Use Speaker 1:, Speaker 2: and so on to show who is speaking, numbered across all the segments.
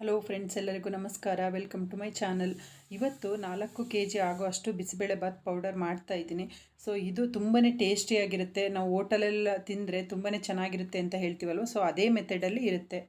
Speaker 1: Hello friends ಎಲ್ಲರಿಗೂ ನಮಸ್ಕಾರ. Welcome to my channel ಇವತ್ತು ನಾಲ್ಕು ಕೆ ಜಿ ಆಗುವಷ್ಟು ಬಿಸಿಬೇಳೆ ಬಾತ್ ಪೌಡರ್ ಮಾಡ್ತಾ ಇದ್ದೀನಿ. ಸೊ ಇದು ತುಂಬಾ ಟೇಸ್ಟಿಯಾಗಿರುತ್ತೆ ನಾವು ಹೋಟೆಲೆಲ್ಲ ತಿಂದರೆ ತುಂಬಾ ಚೆನ್ನಾಗಿರುತ್ತೆ ಅಂತ ಹೇಳ್ತೀವಲ್ವ? ಸೊ ಅದೇ ಮೆಥಡಲ್ಲಿ ಇರುತ್ತೆ.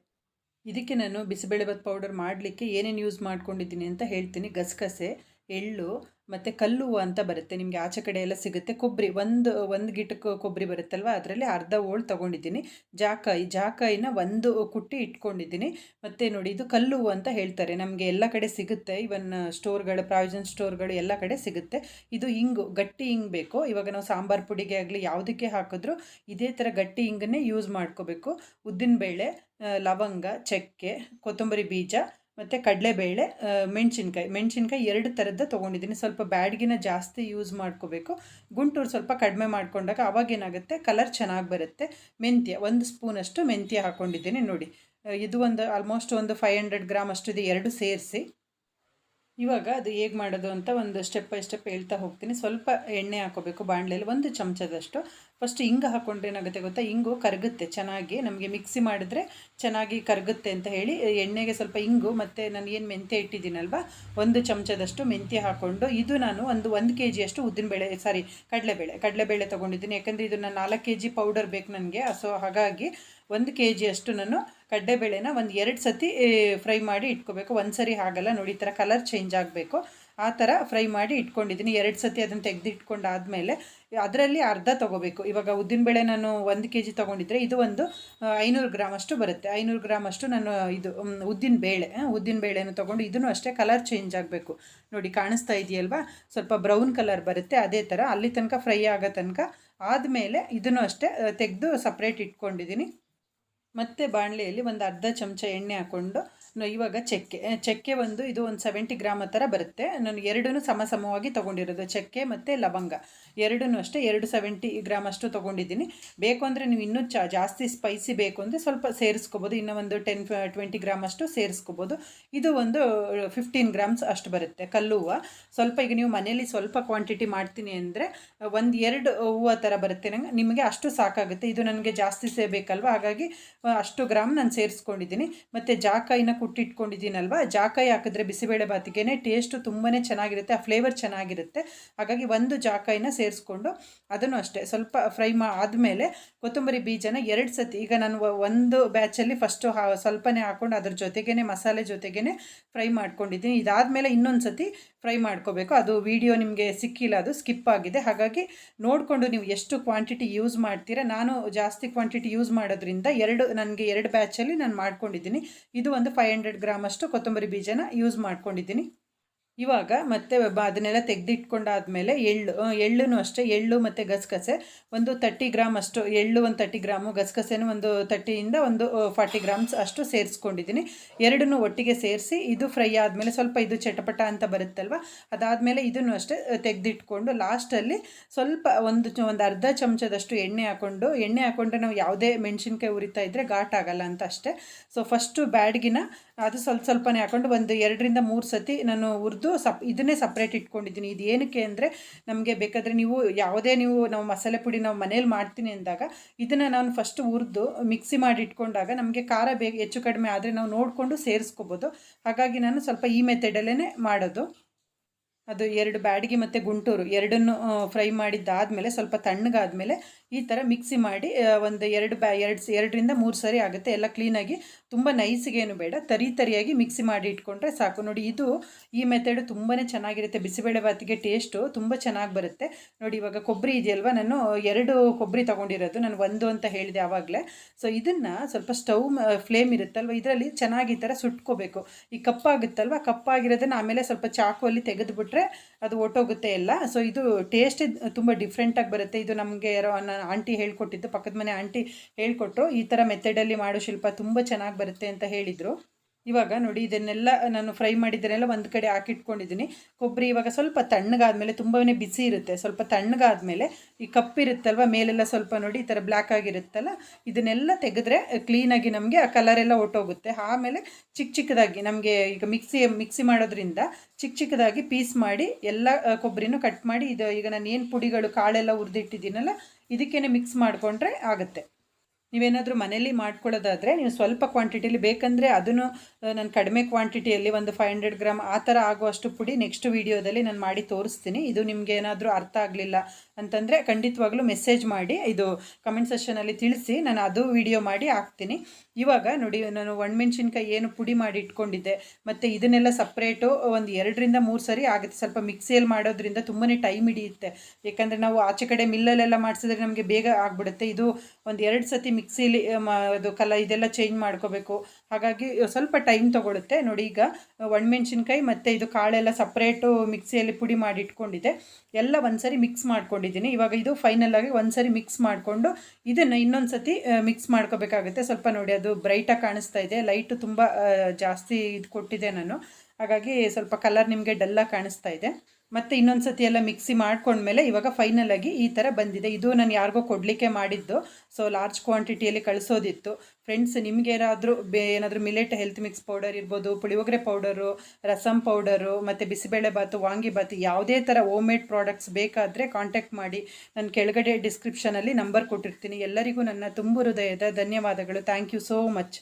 Speaker 1: ಇದಕ್ಕೆ ನಾನು ಬಿಸಿಬೇಳೆಬಾತ್ ಪೌಡರ್ ಮಾಡಲಿಕ್ಕೆ ಏನೇನು ಯೂಸ್ ಮಾಡ್ಕೊಂಡಿದ್ದೀನಿ ಅಂತ ಹೇಳ್ತೀನಿ. ಗಸಗಸೆ. ಎಳ್ಳು ಮತ್ತು ಕಲ್ಲು ಅಂತ ಬರುತ್ತೆ. ನಿಮಗೆ ಆಚೆ ಕಡೆ ಎಲ್ಲ ಸಿಗುತ್ತೆ. ಕೊಬ್ಬರಿ, ಒಂದು ಒಂದು ಗಿಟಕ್ಕೆ ಕೊಬ್ಬರಿ ಬರುತ್ತಲ್ವ? ಅದರಲ್ಲಿ ಅರ್ಧ ಓಳು ತೊಗೊಂಡಿದ್ದೀನಿ. ಜಾಕಾಯಿ, ಜಾಕಾಯಿನ ಒಂದು ಕುಟ್ಟಿ ಇಟ್ಕೊಂಡಿದ್ದೀನಿ. ಮತ್ತು ನೋಡಿ, ಇದು ಕಲ್ಲು ಅಂತ ಹೇಳ್ತಾರೆ. ನಮಗೆ ಎಲ್ಲ ಕಡೆ ಸಿಗುತ್ತೆ. ಇವನ್ ಸ್ಟೋರ್ಗಳು ಪ್ರಾವಿಜನ್ ಸ್ಟೋರ್ಗಳು ಎಲ್ಲ ಕಡೆ ಸಿಗುತ್ತೆ. ಇದು ಹಿಂಗು ಗಟ್ಟಿ ಹಿಂಗ್ ಬೇಕು. ಇವಾಗ ನಾವು ಸಾಂಬಾರು ಪುಡಿಗೆ ಆಗಲಿ ಯಾವುದಕ್ಕೆ ಹಾಕಿದ್ರು ಇದೇ ಥರ ಗಟ್ಟಿ ಹಿಂಗನ್ನೇ ಯೂಸ್ ಮಾಡ್ಕೋಬೇಕು. ಉದ್ದಿನಬೇಳೆ ಲವಂಗ, ಚಕ್ಕೆ, ಕೊತ್ತಂಬರಿ ಬೀಜ ಮತ್ತು ಕಡಲೆಬೇಳೆ ಮೆಣಸಿನ್ಕಾಯಿ. ಮೆಣಸಿನ್ಕಾಯಿ ಎರಡು ಥರದ್ದು ತೊಗೊಂಡಿದ್ದೀನಿ. ಸ್ವಲ್ಪ ಬ್ಯಾಡ್ಗಿನ ಜಾಸ್ತಿ ಯೂಸ್ ಮಾಡ್ಕೋಬೇಕು. ಗುಂಟೂರು ಸ್ವಲ್ಪ ಕಡಿಮೆ ಮಾಡ್ಕೊಂಡಾಗ ಅವಾಗೇನಾಗುತ್ತೆ ಕಲರ್ ಚೆನ್ನಾಗಿ ಬರುತ್ತೆ. ಮೆಂತ್ಯ, ಒಂದು ಸ್ಪೂನಷ್ಟು ಮೆಂತ್ಯ ಹಾಕ್ಕೊಂಡಿದ್ದೀನಿ ನೋಡಿ. ಇದು ಒಂದು ಆಲ್ಮೋಸ್ಟ್ ಒಂದು ಫೈವ್ ಹಂಡ್ರೆಡ್ ಗ್ರಾಮ್ ಅಷ್ಟು ಇದೆ. ಎರಡು ಸೇರಿಸಿ. ಇವಾಗ ಅದು ಹೇಗೆ ಮಾಡೋದು ಅಂತ ಒಂದು ಸ್ಟೆಪ್ ಬೈ ಸ್ಟೆಪ್ ಹೇಳ್ತಾ ಹೋಗ್ತೀನಿ. ಸ್ವಲ್ಪ ಎಣ್ಣೆ ಹಾಕೋಬೇಕು ಬಾಣಲೆಯಲ್ಲಿ ಒಂದು ಚಮಚದಷ್ಟು. ಫಸ್ಟ್ ಹಿಂಗೆ ಹಾಕ್ಕೊಂಡ್ರೆ ಏನಾಗುತ್ತೆ ಗೊತ್ತಾ? ಹಿಂಗು ಕರಗುತ್ತೆ, ಚೆನ್ನಾಗಿ ನಮಗೆ ಮಿಕ್ಸಿ ಮಾಡಿದ್ರೆ ಚೆನ್ನಾಗಿ ಕರಗುತ್ತೆ ಅಂತ ಹೇಳಿ, ಎಣ್ಣೆಗೆ ಸ್ವಲ್ಪ ಹಿಂಗು ಮತ್ತು ನಾನು ಏನು ಮೆಂತ್ಯ ಇಟ್ಟಿದ್ದೀನಲ್ವ? ಒಂದು ಚಮಚದಷ್ಟು ಮೆಂತ್ಯ ಹಾಕ್ಕೊಂಡು ಇದು ನಾನು ಒಂದು ಒಂದು ಕೆ ಜಿಯಷ್ಟು ಉದ್ದಿನಬೇಳೆ ಸಾರಿ ಕಡಲೆಬೇಳೆ ಕಡಲೆಬೇಳೆ ತೊಗೊಂಡಿದ್ದೀನಿ. ಯಾಕಂದರೆ ಇದು ನಾನು ನಾಲ್ಕು ಕೆ ಜಿ ಪೌಡರ್ ಬೇಕು ನನಗೆ. ಸೊ ಹಾಗಾಗಿ ಒಂದು ಕೆ ಜಿಯಷ್ಟು ನಾನು ಕಡಲೆಬೇಳೆನ ಒಂದು ಎರಡು ಸತಿ ಫ್ರೈ ಮಾಡಿ ಇಟ್ಕೋಬೇಕು. ಒಂದು ಸರಿ ಆಗಲ್ಲ ನೋಡಿ ಈ ಥರ ಕಲರ್ ಚೇಂಜ್ ಆಗಬೇಕು. ಆ ಥರ ಫ್ರೈ ಮಾಡಿ ಇಟ್ಕೊಂಡಿದ್ದೀನಿ ಎರಡು ಸತಿ ಅದನ್ನು ತೆಗೆದು ಇಟ್ಕೊಂಡಾದಮೇಲೆ ಅದರಲ್ಲಿ ಅರ್ಧ ತೊಗೋಬೇಕು. ಇವಾಗ ಉದ್ದಿನಬೇಳೆ ನಾನು ಒಂದು ಕೆ ಜಿ ತೊಗೊಂಡಿದ್ರೆ ಇದು ಒಂದು ಐನೂರು ಗ್ರಾಮ್ ಅಷ್ಟು ಬರುತ್ತೆ. ಐನೂರು ಗ್ರಾಮ್ ಅಷ್ಟು ನಾನು ಇದು ಉದ್ದಿನ ಬೇಳೆ ಉದ್ದಿನ ಬೇಳೆನ ತೊಗೊಂಡು ಇದನ್ನು ಅಷ್ಟೇ ಕಲರ್ ಚೇಂಜ್ ಆಗಬೇಕು. ನೋಡಿ ಕಾಣಿಸ್ತಾ ಇದೆಯಲ್ವಾ? ಸ್ವಲ್ಪ ಬ್ರೌನ್ ಕಲರ್ ಬರುತ್ತೆ. ಅದೇ ಥರ ಅಲ್ಲಿ ತನಕ ಫ್ರೈ ಆಗೋ ತನಕ ಆದಮೇಲೆ ಇದನ್ನು ಅಷ್ಟೇ ತೆಗೆದು ಸಪ್ರೇಟ್ ಇಟ್ಕೊಂಡಿದ್ದೀನಿ ಮತ್ತು ಬಾಣಲೆಯಲ್ಲಿ ಒಂದು ಅರ್ಧ ಚಮಚ ಎಣ್ಣೆ ಹಾಕ್ಕೊಂಡು ಇವಾಗ ಚಕ್ಕೆ ಚಕ್ಕೆ ಒಂದು ಇದು ಒಂದು ಸೆವೆಂಟಿ ಗ್ರಾಮ್ ಥರ ಬರುತ್ತೆ. ನಾನು ಎರಡೂ ಸಮ ಸಮವಾಗಿ ತೊಗೊಂಡಿರೋದು ಚಕ್ಕೆ ಮತ್ತು ಲವಂಗ. ಎರಡೂ ಅಷ್ಟೇ, ಎರಡು ಸೆವೆಂಟಿ ಗ್ರಾಮ್ ಅಷ್ಟು ತೊಗೊಂಡಿದ್ದೀನಿ. ಬೇಕು ಅಂದರೆ ನೀವು ಇನ್ನೂ ಚ ಜಾಸ್ತಿ ಸ್ಪೈಸಿ ಬೇಕು ಅಂದರೆ ಸ್ವಲ್ಪ ಸೇರಿಸ್ಕೋಬೋದು. ಇನ್ನೂ ಒಂದು ಟೆನ್ ಟ್ವೆಂಟಿ ಗ್ರಾಮ್ ಅಷ್ಟು ಸೇರಿಸ್ಕೋಬೋದು. ಇದು ಒಂದು ಫಿಫ್ಟೀನ್ ಗ್ರಾಮ್ಸ್ ಅಷ್ಟು ಬರುತ್ತೆ ಕಲ್ಲು ಹೂವು ಸ್ವಲ್ಪ ಈಗ ನೀವು ಮನೇಲಿ ಸ್ವಲ್ಪ ಕ್ವಾಂಟಿಟಿ ಮಾಡ್ತೀನಿ ಅಂದರೆ ಒಂದು ಎರಡು ಹೂವು ಥರ ಬರುತ್ತೆ ನಂಗೆ, ನಿಮಗೆ ಅಷ್ಟು ಸಾಕಾಗುತ್ತೆ. ಇದು ನನಗೆ ಜಾಸ್ತಿ ಸೇಬೇಕಲ್ವ ಹಾಗಾಗಿ ಅಷ್ಟು ಗ್ರಾಮ್ ನಾನು ಸೇರಿಸ್ಕೊಂಡಿದ್ದೀನಿ. ಮತ್ತು ಜಾಕಾಯಿನ ಕುಟ್ಟಿಟ್ಕೊಂಡಿದ್ದೀನಲ್ವ? ಜಾಕಾಯಿ ಹಾಕಿದ್ರೆ ಬಿಸಿಬೇಳೆ ಬಾತಿಗೆ ಟೇಸ್ಟು ತುಂಬಾ ಚೆನ್ನಾಗಿರುತ್ತೆ, ಆ ಫ್ಲೇವರ್ ಚೆನ್ನಾಗಿರುತ್ತೆ. ಹಾಗಾಗಿ ಒಂದು ಜಾಕಾಯಿನ ಸೇರಿಸ್ಕೊಂಡು ಅದನ್ನು ಅಷ್ಟೇ, ಸ್ವಲ್ಪ ಫ್ರೈ ಮಾ, ಆದಮೇಲೆ ಕೊತ್ತಂಬರಿ ಬೀಜನ ಎರಡು ಸತಿ, ಈಗ ನಾನು ಒಂದು ಬ್ಯಾಚಲ್ಲಿ ಫಸ್ಟು ಹಾ, ಸ್ವಲ್ಪನೇ ಹಾಕ್ಕೊಂಡು ಅದ್ರ ಜೊತೆಗೇ ಮಸಾಲೆ ಜೊತೆಗೇ ಫ್ರೈ ಮಾಡ್ಕೊಂಡಿದ್ದೀನಿ. ಇದಾದಮೇಲೆ ಇನ್ನೊಂದು ಸತಿ ಫ್ರೈ ಮಾಡ್ಕೋಬೇಕು. ಅದು ವಿಡಿಯೋ ನಿಮಗೆ ಸಿಕ್ಕಿಲ್ಲ, ಅದು ಸ್ಕಿಪ್ ಆಗಿದೆ. ಹಾಗಾಗಿ ನೋಡಿಕೊಂಡು ನೀವು ಎಷ್ಟು ಕ್ವಾಂಟಿಟಿ ಯೂಸ್ ಮಾಡ್ತೀರಾ. ನಾನು ಜಾಸ್ತಿ ಕ್ವಾಂಟಿಟಿ ಯೂಸ್ ಮಾಡೋದ್ರಿಂದ ಎರಡು, ನನಗೆ ಎರಡು ಬ್ಯಾಚಲ್ಲಿ ನಾನು ಮಾಡ್ಕೊಂಡಿದ್ದೀನಿ. ಇದು ಒಂದು ಫೈವ್ ಹಂಡ್ರೆಡ್ ಗ್ರಾಮ್ ಅಷ್ಟು ಕೊತ್ತಂಬರಿ ಬೀಜನ ಯೂಸ್ ಮಾಡ್ಕೊಂಡಿದ್ದೀನಿ. ಇವಾಗ ಮತ್ತೆ ಅದನ್ನೆಲ್ಲ ತೆಗೆದಿಟ್ಕೊಂಡಾದ್ಮೇಲೆ ಎಳ್ಳು ಎಳ್ಳೂ ಅಷ್ಟೇ, ಎಳ್ಳು ಮತ್ತು ಗಸಗಸೆ. ಒಂದು ತರ್ಟಿ ಗ್ರಾಮ್ ಅಷ್ಟು, ಎಳ್ಳು ಒಂದು ತರ್ಟಿ ಗ್ರಾಮು, ಗಸಗಸೆನೂ ಒಂದು ತರ್ಟಿಯಿಂದ ಒಂದು ಫಾರ್ಟಿ ಗ್ರಾಮ್ಸ್ ಅಷ್ಟು ಸೇರಿಸ್ಕೊಂಡಿದ್ದೀನಿ. ಎರಡನ್ನೂ ಒಟ್ಟಿಗೆ ಸೇರಿಸಿ, ಇದು ಫ್ರೈ ಆದಮೇಲೆ ಸ್ವಲ್ಪ ಇದು ಚಟಪಟ ಅಂತ ಬರುತ್ತಲ್ವ, ಅದಾದಮೇಲೆ ಇದನ್ನು ಅಷ್ಟೇ ತೆಗೆದಿಟ್ಕೊಂಡು ಲಾಸ್ಟಲ್ಲಿ ಸ್ವಲ್ಪ ಒಂದು ಒಂದು ಅರ್ಧ ಚಮಚದಷ್ಟು ಎಣ್ಣೆ ಹಾಕ್ಕೊಂಡು ಎಣ್ಣೆ ಹಾಕ್ಕೊಂಡು ನಾವು ಯಾವುದೇ ಮೆಣಸಿನ್ಕಾಯಿ ಉರಿತಾ ಇದ್ದರೆ ಘಾಟ್ ಆಗಲ್ಲ ಅಂತ ಅಷ್ಟೇ. ಸೊ ಫಸ್ಟು ಬ್ಯಾಡ್ಗಿನ ಅದು ಸ್ವಲ್ಪ ಸ್ವಲ್ಪನೇ ಹಾಕ್ಕೊಂಡು ಒಂದು ಎರಡರಿಂದ ಮೂರು ಸತಿ ನಾನು ಹುರಿದು ಸಪ್, ಇದನ್ನೇ ಸಪ್ರೇಟ್ ಇಟ್ಕೊಂಡಿದ್ದೀನಿ. ಇದು ಏನಕ್ಕೆ ಅಂದರೆ ನಮಗೆ ಬೇಕಾದರೆ ನೀವು ಯಾವುದೇ ನೀವು, ನಾವು ಮಸಾಲೆ ಪುಡಿ ನಾವು ಮನೇಲಿ ಮಾಡ್ತೀನಿ ಅಂದಾಗ ಇದನ್ನು ನಾನು ಫಸ್ಟ್ ಹುರಿದು ಮಿಕ್ಸಿ ಮಾಡಿ ಇಟ್ಕೊಂಡಾಗ ನಮಗೆ ಖಾರ ಬೇಗ, ಹೆಚ್ಚು ಕಡಿಮೆ ಆದರೆ ನಾವು ನೋಡಿಕೊಂಡು ಸೇರಿಸ್ಕೋಬೋದು. ಹಾಗಾಗಿ ನಾನು ಸ್ವಲ್ಪ ಈ ಮೆಥಡಲ್ಲೇ ಮಾಡೋದು. ಅದು ಎರಡು ಬ್ಯಾಡಿಗೆ ಮತ್ತು ಗುಂಟೂರು ಎರಡನ್ನು ಫ್ರೈ ಮಾಡಿದ್ದಾದಮೇಲೆ, ಸ್ವಲ್ಪ ತಣ್ಣಗಾದಮೇಲೆ ಈ ಥರ ಮಿಕ್ಸಿ ಮಾಡಿ ಒಂದು ಎರಡು ಬ್ಯಾ, ಎರಡು ಎರಡರಿಂದ ಮೂರು ಸರಿ ಆಗುತ್ತೆ. ಎಲ್ಲ ಕ್ಲೀನಾಗಿ ತುಂಬ ನೈಸಿಗೇನು ಬೇಡ. ತರಿ ತರಿಯಾಗಿ ಮಿಕ್ಸಿ ಮಾಡಿ ಇಟ್ಕೊಂಡ್ರೆ ಸಾಕು. ನೋಡಿ, ಇದು ಈ ಮೆಥಡು ತುಂಬಾ ಚೆನ್ನಾಗಿರುತ್ತೆ. ಬಿಸಿಬೇಳೆ ಬಾತಿಗೆ ಟೇಸ್ಟು ತುಂಬ ಚೆನ್ನಾಗಿ ಬರುತ್ತೆ. ನೋಡಿ, ಇವಾಗ ಕೊಬ್ಬರಿ ಇದೆಯಲ್ವ? ನಾನು ಎರಡು ಕೊಬ್ಬರಿ ತೊಗೊಂಡಿರೋದು. ನಾನು ಒಂದು ಅಂತ ಹೇಳಿದೆ ಆವಾಗಲೇ. ಸೊ ಇದನ್ನು ಸ್ವಲ್ಪ ಸ್ಟವ್ ಫ್ಲೇಮ್ ಇರುತ್ತಲ್ವ? ಇದರಲ್ಲಿ ಚೆನ್ನಾಗಿ ಈ ಥರ ಸುಟ್ಕೋಬೇಕು. ಈ ಕಪ್ಪಾಗುತ್ತಲ್ವ? ಕಪ್ಪಾಗಿರೋದನ್ನು ಆಮೇಲೆ ಸ್ವಲ್ಪ ಚಾಕುವಲ್ಲಿ ತೆಗೆದುಬಿಟ್ರೆ ಅದು ಒಟ್ಟೋಗುತ್ತೆ ಎಲ್ಲ. ಸೊ ಇದು ಟೇಸ್ಟ್ ತುಂಬ ಡಿಫ್ರೆಂಟಾಗಿ ಬರುತ್ತೆ. ಇದು ನಮಗೆ ಯಾರೋ ನನ್ನ ಆಂಟಿ ಹೇಳ್ಕೊಟ್ಟಿದ್ದು, ಪಕ್ಕದ ಮನೆ ಆಂಟಿ ಹೇಳ್ಕೊಟ್ರು, ಈ ಥರ ಮೆಥಡಲ್ಲಿ ಮಾಡೋ ಶಿಲ್ಪ ತುಂಬ ಚೆನ್ನಾಗಿ ಬರುತ್ತೆ ಅಂತ ಹೇಳಿದರು. ಇವಾಗ ನೋಡಿ ಇದನ್ನೆಲ್ಲ ನಾನು ಫ್ರೈ ಮಾಡಿದ್ದನ್ನೆಲ್ಲ ಒಂದು ಕಡೆ ಹಾಕಿಟ್ಕೊಂಡಿದ್ದೀನಿ. ಕೊಬ್ಬರಿ ಇವಾಗ ಸ್ವಲ್ಪ ತಣ್ಣಗಾದ್ಮೇಲೆ ತುಂಬಾ ಬಿಸಿ ಇರುತ್ತೆ. ಸ್ವಲ್ಪ ತಣ್ಣಗಾದ್ಮೇಲೆ ಈ ಕಪ್ಪಿರುತ್ತಲ್ವ ಮೇಲೆಲ್ಲ ಸ್ವಲ್ಪ ನೋಡಿ ಈ ಥರ ಬ್ಲ್ಯಾಕ್ ಆಗಿರುತ್ತಲ್ಲ, ಇದನ್ನೆಲ್ಲ ತೆಗೆದ್ರೆ ಕ್ಲೀನಾಗಿ ನಮಗೆ ಆ ಕಲರೆಲ್ಲ ಹೊಟ್ಟೋಗುತ್ತೆ ಆಮೇಲೆ ಚಿಕ್ಕ ಚಿಕ್ಕದಾಗಿ ನಮಗೆ ಈಗ ಮಿಕ್ಸಿ ಮಿಕ್ಸಿ ಮಾಡೋದ್ರಿಂದ ಚಿಕ್ಕ ಚಿಕ್ಕದಾಗಿ ಪೀಸ್ ಮಾಡಿ ಎಲ್ಲ ಕೊಬ್ಬರಿನೂ ಕಟ್ ಮಾಡಿ ಇದು ಈಗ ನಾನು ಏನು ಪುಡಿಗಳು ಕಾಳೆಲ್ಲ ಹುರಿದಿಟ್ಟಿದ್ದೀನಲ್ಲ, ಇದಕ್ಕೇನೆ ಮಿಕ್ಸ್ ಮಾಡಿಕೊಂಡ್ರೆ ಆಗುತ್ತೆ. ನೀವೇನಾದರೂ ಮನೇಲಿ ಮಾಡ್ಕೊಳ್ಳೋದಾದರೆ ನೀವು ಸ್ವಲ್ಪ ಕ್ವಾಂಟಿಟಿಲಿ ಬೇಕಂದರೆ ಅದನ್ನು ನಾನು ಕಡಿಮೆ ಕ್ವಾಂಟಿಟಿಯಲ್ಲಿ ಒಂದು ಫೈವ್ ಹಂಡ್ರೆಡ್ ಗ್ರಾಮ್ ಆ ಥರ ಆಗುವಷ್ಟು ಪುಡಿ ನೆಕ್ಸ್ಟ್ ವೀಡಿಯೋದಲ್ಲಿ ನಾನು ಮಾಡಿ ತೋರಿಸ್ತೀನಿ. ಇದು ನಿಮಗೆ ಏನಾದರೂ ಅರ್ಥ ಆಗಲಿಲ್ಲ ಅಂತಂದರೆ ಖಂಡಿತವಾಗ್ಲೂ ಮೆಸೇಜ್ ಮಾಡಿ, ಇದು ಕಮೆಂಟ್ ಸೆಷನಲ್ಲಿ ತಿಳಿಸಿ, ನಾನು ಅದು ವಿಡಿಯೋ ಮಾಡಿ ಹಾಕ್ತೀನಿ. ಇವಾಗ ನೋಡಿ, ನಾನು ಒಣಮೆಣ್ಸಿನ್ಕಾಯಿ ಏನು ಪುಡಿ ಮಾಡಿ ಇಟ್ಕೊಂಡಿದ್ದೆ, ಮತ್ತು ಇದನ್ನೆಲ್ಲ ಸಪ್ರೇಟು ಒಂದು ಎರಡರಿಂದ ಮೂರು ಸರಿ ಆಗುತ್ತೆ. ಸ್ವಲ್ಪ ಮಿಕ್ಸಿಯಲ್ಲಿ ಮಾಡೋದ್ರಿಂದ ತುಂಬಾ ಟೈಮ್ ಹಿಡಿಯುತ್ತೆ. ಯಾಕಂದರೆ ನಾವು ಆಚೆ ಕಡೆ ಮಿಲ್ಲಲ್ಲೆಲ್ಲ ಮಾಡಿಸಿದ್ರೆ ನಮಗೆ ಬೇಗ ಆಗಿಬಿಡುತ್ತೆ. ಇದು ಒಂದು ಎರಡು ಸತಿ ಮಿಕ್ಸಿಲಿ ಅದು ಕಲ ಇದೆಲ್ಲ ಚೇಂಜ್ ಮಾಡ್ಕೋಬೇಕು. ಹಾಗಾಗಿ ಸ್ವಲ್ಪ ಟೈಮ್ ತೊಗೊಳುತ್ತೆ. ನೋಡಿ ಈಗ ಒಣಮೆಣ್ಸಿನ್ಕಾಯಿ ಮತ್ತು ಇದು ಕಾಳೆಲ್ಲ ಸಪ್ರೇಟು ಮಿಕ್ಸಿಯಲ್ಲಿ ಪುಡಿ ಮಾಡಿ ಇಟ್ಕೊಂಡಿದ್ದೆ. ಎಲ್ಲ ಒಂದ್ಸರಿ ಮಿಕ್ಸ್ ಮಾಡ್ಕೊಂಡಿದ್ದೀನಿ. ಇವಾಗ ಇದು ಫೈನಲ್ ಆಗಿ ಒಂದ್ಸರಿ ಮಿಕ್ಸ್ ಮಾಡಿಕೊಂಡು ಇದನ್ನು ಇನ್ನೊಂದು ಸತಿ ಮಿಕ್ಸ್ ಮಾಡ್ಕೋಬೇಕಾಗುತ್ತೆ. ಸ್ವಲ್ಪ ನೋಡಿ ಅದು ಬ್ರೈಟಾಗಿ ಕಾಣಿಸ್ತಾ ಇದೆ. ಲೈಟು ತುಂಬ ಜಾಸ್ತಿ ಇದು ಕೊಟ್ಟಿದೆ ನಾನು. ಹಾಗಾಗಿ ಸ್ವಲ್ಪ ಕಲರ್ ನಿಮಗೆ ಡಲ್ಲಾಗಿ ಕಾಣಿಸ್ತಾ ಇದೆ. ಮತ್ತು ಇನ್ನೊಂದು ಸತಿ ಎಲ್ಲ ಮಿಕ್ಸಿ ಮಾಡ್ಕೊಂಡ್ಮೇಲೆ ಇವಾಗ ಫೈನಲ್ ಆಗಿ ಈ ಥರ ಬಂದಿದೆ. ಇದು ನಾನು ಯಾರಿಗೋ ಕೊಡಲಿಕ್ಕೆ ಮಾಡಿದ್ದು. ಸೊ ಲಾರ್ಜ್ ಕ್ವಾಂಟಿಟಿಯಲ್ಲಿ ಕಳಿಸೋದಿತ್ತು. ಫ್ರೆಂಡ್ಸ್ ನಿಮಗೇನಾದರೂ ಬೇ, ಏನಾದರೂ ಮಿಲೆಟ್ ಹೆಲ್ತ್ ಮಿಕ್ಸ್ ಪೌಡರ್ ಇರ್ಬೋದು, ಪುಳಿಯೋಗರೆ ಪೌಡರು ರಸಂ ಪೌಡರು ಮತ್ತು ಬಿಸಿಬೇಳೆ ಬಾತು, ವಾಂಗಿ ಬಾತು, ಯಾವುದೇ ಥರ ಹೋಮ್ ಮೇಡ್ ಪ್ರಾಡಕ್ಟ್ಸ್ ಬೇಕಾದರೆ ಕಾಂಟ್ಯಾಕ್ಟ್ ಮಾಡಿ. ನಾನು ಕೆಳಗಡೆ ಡಿಸ್ಕ್ರಿಪ್ಷನಲ್ಲಿ ನಂಬರ್ ಕೊಟ್ಟಿರ್ತೀನಿ. ಎಲ್ಲರಿಗೂ ನನ್ನ ತುಂಬು ಹೃದಯದ ಧನ್ಯವಾದಗಳು. Thank you so much